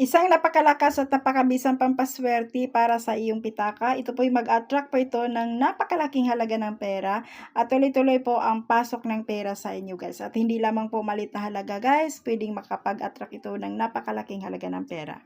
Isang napakalakas at napakabisang pampaswerte para sa iyong pitaka. Ito po'y mag-attract po ito ng napakalaking halaga ng pera at tuloy-tuloy po ang pasok ng pera sa inyo guys. At hindi lamang po malit na halaga guys, pwedeng makapag-attract ito ng napakalaking halaga ng pera.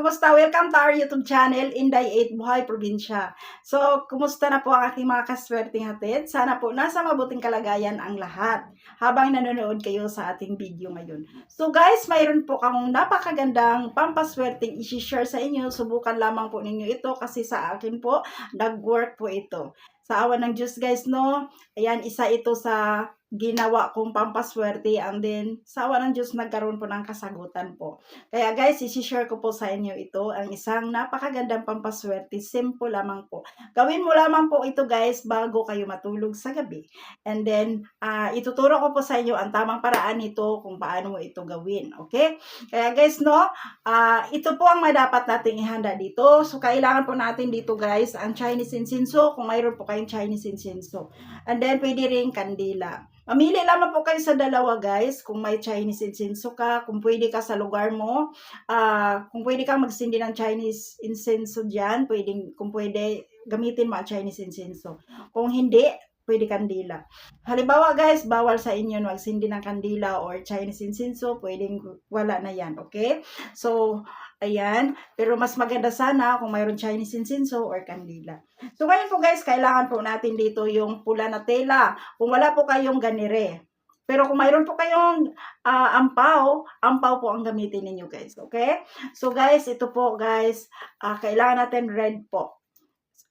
Kumusta? Welcome to our YouTube channel, Inday 8 Buhay Probinsya. So, kumusta na po ang aking mga kaswerteng hatid? Sana po nasa mabuting kalagayan ang lahat habang nanonood kayo sa ating video ngayon. So guys, mayroon po kang napakagandang pampaswerteng isi-share sa inyo. Subukan lamang po ninyo ito kasi sa akin po, nag-work po ito. Sa awa ng Diyos guys, no? Ayan, isa ito sa ginawa kong pampaswerte and then sa awa ng Diyos nagkaroon po ng kasagutan po. Kaya guys, isi-share ko po sa inyo ito ang isang napakagandang pampaswerte. Simple lamang po. Gawin mo lamang po ito guys bago kayo matulog sa gabi. And then, ah, ituturo ko po sa inyo ang tamang paraan nito kung paano mo ito gawin. Okay? Kaya guys, no, ah, ito po ang dapat nating ihanda dito. So, kailangan po natin dito guys ang Chinese incenso kung mayroon po kayong Chinese incenso. And then, pwede rin kandila. Mamili lamang po kayo sa dalawa guys, kung may Chinese incenso ka, kung pwede ka sa lugar mo, ah kung pwede kang magsindi ng Chinese incenso dyan, pwedeng, kung pwede, gamitin mo ang Chinese incenso. Kung hindi, pwede kandila. Halimbawa guys, bawal sa inyo magsindi ng kandila or Chinese incenso, pwedeng wala na yan, okay? So, ayan. Pero mas maganda sana kung mayroon Chinese incenso or kandila. So, ngayon po guys, kailangan po natin dito yung pula na tela. Kung wala po kayong ganire. Pero kung mayroon po kayong ah, ampaw, ampaw po ang gamitin ninyo guys. Okay? So guys, ito po guys, ah, kailangan natin red po.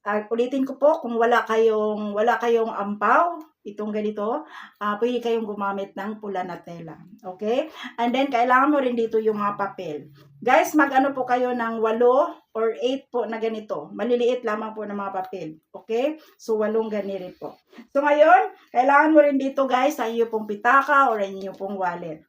Ah, ulitin ko po, kung wala kayong, wala kayong ampaw, itong ganito, ah, pwede kayong gumamit ng pula na tela. Okay? And then, kailangan mo rin dito yung mga papel. Guys, mag-ano po kayo ng walo or eight po na ganito. Maliliit lamang po ng mga papel. Okay? So, walong ganiri po. So, ngayon, kailangan mo rin dito guys, sa iyo pong pitaka or ang iyo pong wallet.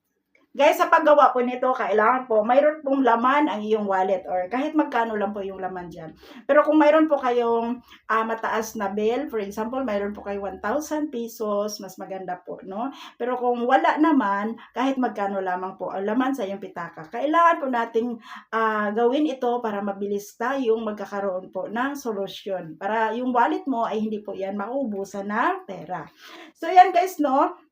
Guys, sa paggawa po nito, kailangan po, mayroon pong laman ang iyong wallet or kahit magkano lang po yung laman dyan. Pero kung mayroon po kayong ah, mataas na bill, for example, mayroon po kayo 1,000 pesos, mas maganda po, no? Pero kung wala naman, kahit magkano lamang po ang laman sa iyong pitaka, kailangan po nating ah, gawin ito para mabilis tayong magkakaroon po ng solusyon. Para yung wallet mo ay hindi po yan maubusan ng pera. So, yan guys, no?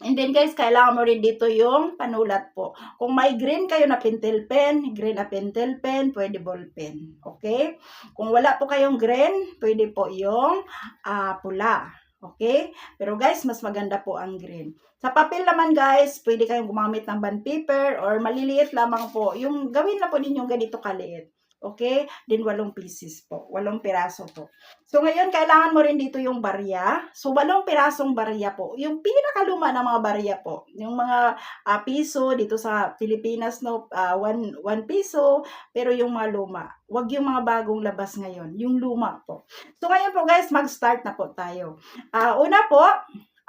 And then guys, kailangan mo rin dito yung panulat po. Kung may green kayo na pentel pen, green na pentel pen, pwede ball pen. Okay? Kung wala po kayong green, pwede po yung ah, pula. Okay? Pero guys, mas maganda po ang green. Sa papel naman guys, pwede kayong gumamit ng bond paper or maliliit lamang po. Yung gawin na po ninyong ganito kaliit. Okay? Then, walong pieces po. Walong piraso po. So, ngayon, kailangan mo rin dito yung barya. So, walong pirasong barya po. Yung pinakaluma ng mga barya po. Yung mga ah, piso dito sa Pilipinas, no, ah, one, one piso. Pero yung mga luma. Wag yung mga bagong labas ngayon. Yung luma po. So, ngayon po guys, mag-start na po tayo. Ah, una po,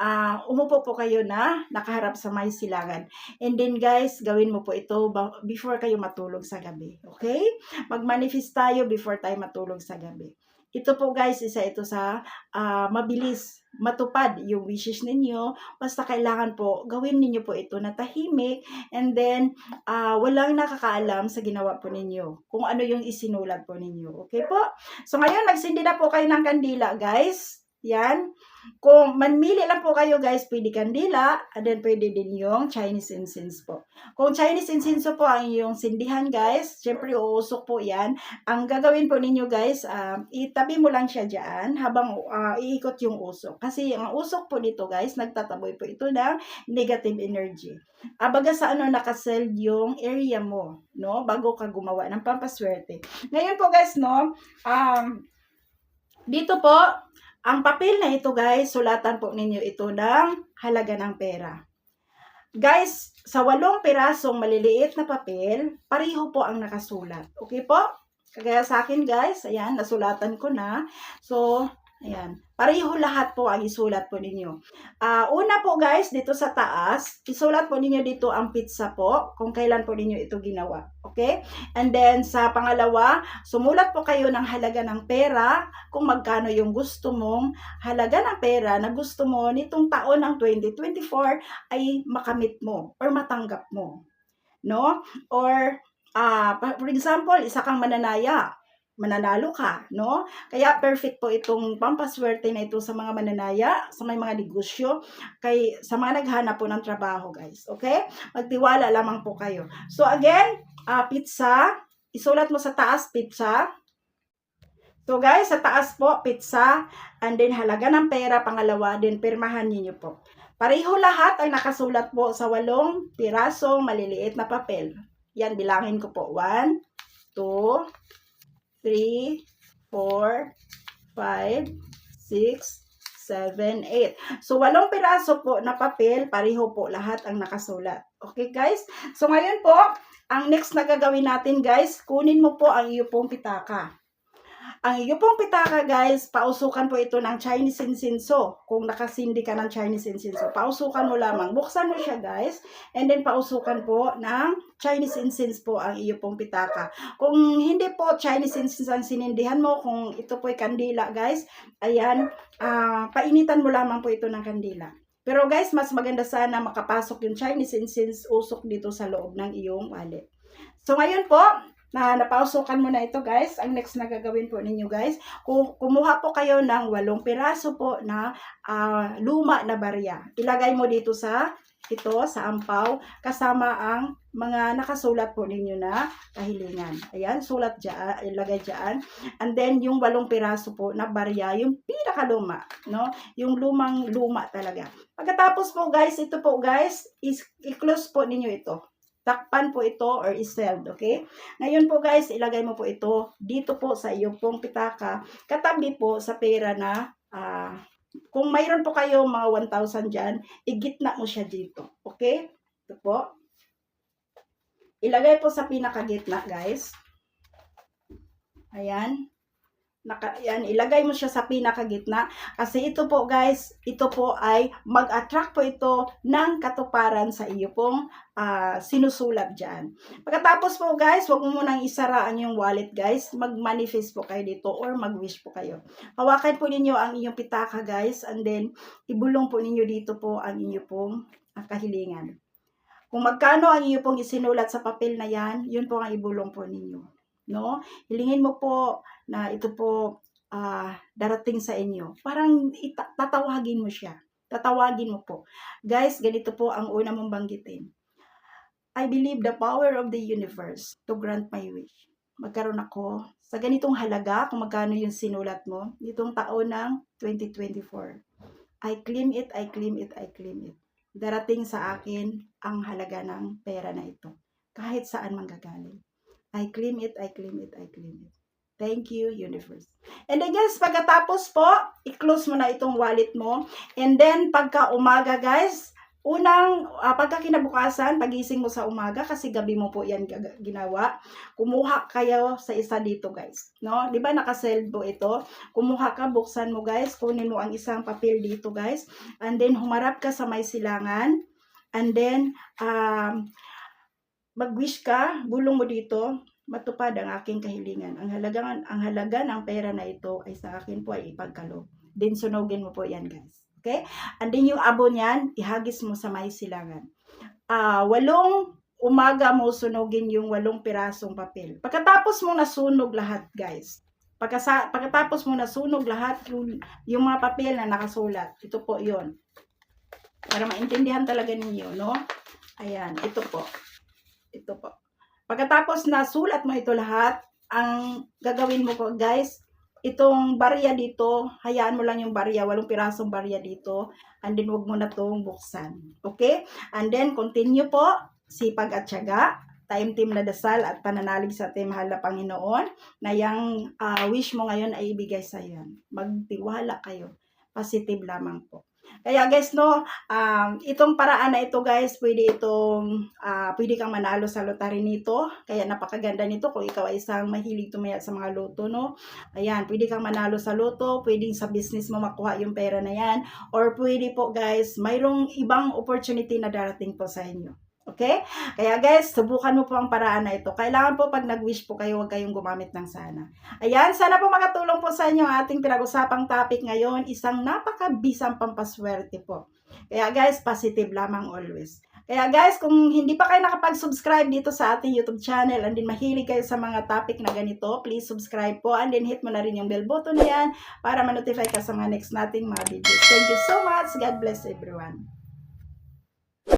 ah umupo po kayo na nakaharap sa may silangan. And then guys, gawin mo po ito before kayo matulog sa gabi. Okay? Mag-manifest tayo before tayo matulog sa gabi. Ito po guys, isa ito sa ah, mabilis matupad yung wishes ninyo. Basta kailangan po, gawin ninyo po ito na tahimik and then ah, walang nakakaalam sa ginawa po ninyo. Kung ano yung isinulat po ninyo. Okay po? So ngayon, nagsindi na po kayo ng kandila guys. Yan. Kung manmili lang po kayo guys, pwede kandila, and then pwede din yung Chinese incense po. Kung Chinese incense po ang yung sindihan guys, syempre uusok po yan. Ang gagawin po ninyo guys, um, itabi mo lang siya dyan habang uh, iikot yung usok. Kasi ang usok po dito guys, nagtataboy po ito ng negative energy. Abaga sa ano nakaseld yung area mo, no? Bago ka gumawa ng pampaswerte. Ngayon po guys, no? Um, dito po, ang papel na ito guys, sulatan po ninyo ito ng halaga ng pera. Guys, sa walong pirasong maliliit na papel, pareho po ang nakasulat. Okay po? Kagaya sa akin guys, ayan, nasulatan ko na. So, Ayan. Pareho lahat po ang isulat po ninyo. Ah, una po guys, dito sa taas, isulat po ninyo dito ang pizza po, kung kailan po ninyo ito ginawa. Okay? And then sa pangalawa, sumulat po kayo ng halaga ng pera, kung magkano yung gusto mong halaga ng pera na gusto mo nitong taon ng 2024 ay makamit mo or matanggap mo. No? Or, ah, for example, isa kang mananaya, mananalo ka, no? Kaya perfect po itong pampaswerte na ito sa mga mananaya, sa may mga negosyo, kay sa mga naghanap po ng trabaho, guys. Okay? Magtiwala lamang po kayo. So again, ah, pizza, isulat mo sa taas pizza. So guys, sa taas po pizza, and then halaga ng pera pangalawa, then pirmahan niyo po. Pareho lahat ay nakasulat po sa walong pirasong maliliit na papel. Yan, bilangin ko po. 1, 2, 3, 4, 5, 6, 7, 8. So, walong piraso po na papel, pareho po lahat ang nakasulat. Okay, guys? So, ngayon po, ang next na gagawin natin, guys, kunin mo po ang iyo pong pitaka. Ang iyo pong pitaka, guys, pausukan po ito ng Chinese insinso. Kung nakasindi ka ng Chinese insinso, pausukan mo lamang. Buksan mo siya, guys, and then pausukan po ng Chinese incense po ang iyo pong pitaka. Kung hindi po Chinese incense ang sinindihan mo, kung ito po'y kandila, guys, ayan, ah, painitan mo lamang po ito ng kandila. Pero guys, mas maganda sana makapasok yung Chinese incense usok dito sa loob ng iyong wallet. So ngayon po, na napausukan mo na ito guys, ang next na gagawin po ninyo guys, ku- kumuha po kayo ng walong piraso po na ah, luma na barya. Ilagay mo dito sa ito sa ampaw kasama ang mga nakasulat po ninyo na kahilingan. Ayan, sulat dyan, ilagay dyan. And then, yung walong piraso po na barya, yung pinakaluma, no? Yung lumang luma talaga. Pagkatapos po guys, ito po guys, is, i-close po ninyo ito. Takpan po ito or iseld, okay? Ngayon po guys, ilagay mo po ito dito po sa iyong pong pitaka, katabi po sa pera na ah, kung mayroon po kayo mga 1,000 dyan, igitna mo siya dito. Okay? Ito po. Ilagay po sa pinakagitna, guys. Ayan. Naka, yan, ilagay mo siya sa pinakagitna. Kasi ito po, guys, ito po ay mag-attract po ito ng katuparan sa iyo pong ah, sinusulat dyan. Pagkatapos po, guys, huwag mo munang isaraan yung wallet, guys. Mag-manifest po kayo dito or mag-wish po kayo. Hawakan po ninyo ang inyong pitaka, guys, and then ibulong po ninyo dito po ang inyong pong ah, kahilingan. Kung magkano ang iyo pong isinulat sa papel na yan, yun po ang ibulong po ninyo. No? Hilingin mo po na ito po ah, darating sa inyo. Parang tatawagin mo siya. Tatawagin mo po. Guys, ganito po ang una mong banggitin. I believe the power of the universe to grant my wish. Magkaroon ako sa ganitong halaga kung magkano yung sinulat mo nitong taon ng 2024. I claim it, I claim it, I claim it. Darating sa akin ang halaga ng pera na ito. Kahit saan manggagaling. I claim it, I claim it, I claim it. Thank you, universe. And then guys, pagkatapos po, i-close mo na itong wallet mo. And then, pagka umaga guys, unang, ah, pagka kinabukasan, pagising mo sa umaga, kasi gabi mo po yan ginawa, kumuha kayo sa isa dito guys. No? Di ba nakaseld po ito? Kumuha ka, buksan mo guys, kunin mo ang isang papel dito guys. And then, humarap ka sa may silangan. And then, um, mag-wish ka, bulong mo dito, matupad ang aking kahilingan. Ang halaga, ang halaga ng pera na ito ay sa akin po ay ipagkaloob. Then sunugin mo po yan guys. Okay? And then yung abo niyan, ihagis mo sa may silangan. Ah, walong umaga mo sunugin yung walong pirasong papel. Pagkatapos mo nasunog lahat guys, pagkasa, pagkatapos mo nasunog lahat yung, yung mga papel na nakasulat, ito po yon Para maintindihan talaga ninyo, no? Ayan, ito po. Ito po. Pagkatapos na sulat mo ito lahat, ang gagawin mo po guys, itong barya dito, hayaan mo lang yung barya, walong pirasong barya dito, and then huwag mo na itong buksan. Okay? And then continue po, sipag at syaga, time team na dasal at pananalig sa ating mahal na Panginoon, na yung ah, wish mo ngayon ay ibigay sa yan. Magtiwala kayo. Positive lamang po. Kaya guys, no, um, itong paraan na ito guys, pwede itong, ah, pwede kang manalo sa lottery nito. Kaya napakaganda nito kung ikaw ay isang mahilig tumaya sa mga loto, no. Ayan, pwede kang manalo sa loto, pwedeng sa business mo makuha yung pera na yan. Or pwede po guys, mayroong ibang opportunity na darating po sa inyo. Okay? Kaya guys, subukan mo po ang paraan na ito. Kailangan po pag nag-wish po kayo, huwag kayong gumamit ng sana. Ayan, sana po makatulong po sa inyo ang ating pinag-usapang topic ngayon. Isang napakabisang pampaswerte po. Kaya guys, positive lamang always. Kaya guys, kung hindi pa kayo nakapag-subscribe dito sa ating YouTube channel and din mahilig kayo sa mga topic na ganito, please subscribe po and then hit mo na rin yung bell button yan para ma-notify ka sa mga next nating mga videos. Thank you so much. God bless everyone.